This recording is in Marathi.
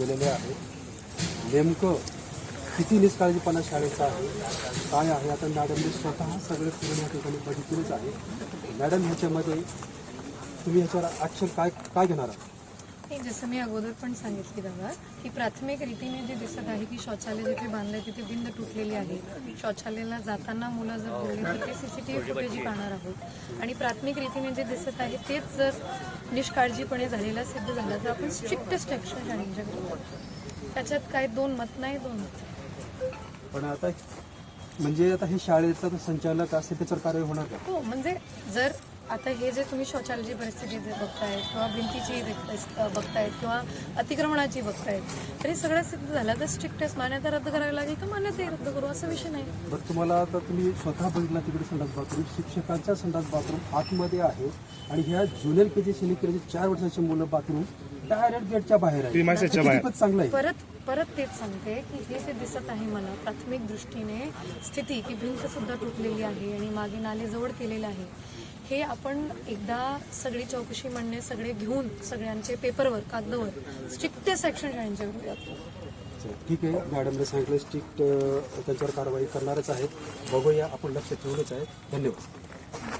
थांबलेले आहे. नेमकं किती निष्काळजीपणा शाळेचा आहे? काय आहे? आता मॅडमने स्वतः सगळे पूर्ण या ठिकाणी बघितलेच आहे. मॅडम ह्याच्यामध्ये तुम्ही ह्याच्यावर ॲक्शन काय काय घेणार आहात? नाही जसं मी अगोदर पण सांगितली दादा की प्राथमिक रीतीने जे दिसत आहे की शौचालय जिथे बांधलंय तिथे भिंत तुटलेली आहे. शौचालयाला जाताना मुलं जर बोलली तर ते सीसीटीव्ही फुटेज पाहणार आहोत. आणि प्राथमिक रीतीने जे दिसत आहे तेच जर निष्काळजीपणे झालेला सिद्ध झाला तर आपण स्ट्रिक्टेस्ट ॲक्शन शाळेंच्याकडे. त्याच्यात काय दोन मत नाही दोन मत. पण आता म्हणजे आता हे शाळेचा संचालक असेल त्याच्यावर कारवाई होणार हो म्हणजे जर आता हे जे तुम्ही शौचालयाची परिस्थिती जे बघतायत किंवा भिंतीची बघतायत किंवा अतिक्रमणाची बघतायत तरी सगळं सिद्ध झालं तर स्ट्रिक्टेस्ट मान्यता रद्द करावी लागेल तर मान्यता रद्द करू? असा विषय नाही. बरं तुम्हाला आता तुम्ही स्वतः बघितला तिकडे संडास बाथरूम शिक्षकांचा संडास बाथरूम आतमध्ये आहे आणि ह्या junior K G senior K जी चार वर्षाची मुलं बाथरूम डायरेक्ट गेटच्या बाहेर आहे चांगलं आहे. परत परत तेच सांगते की हे जे दिसत आहे मला प्राथमिक दृष्टीने स्थिती की भिंत सुद्धा तुटलेली आहे आणि मागे नाले जवळ केलेलं आहे. हे आपण एकदा सगळी चौकशी म्हणणे सगळे घेऊन सगळ्यांचे पेपरवर कागदावर स्ट्रिक्ट सेक्शन शाळेंच्या विरोधात ठीक आहे. मॅडमने सांगितलं स्ट्रिक्ट त्यांच्यावर कारवाई करणारच आहेत. बघूया आपण लक्ष ठेवूनच आहे. धन्यवाद.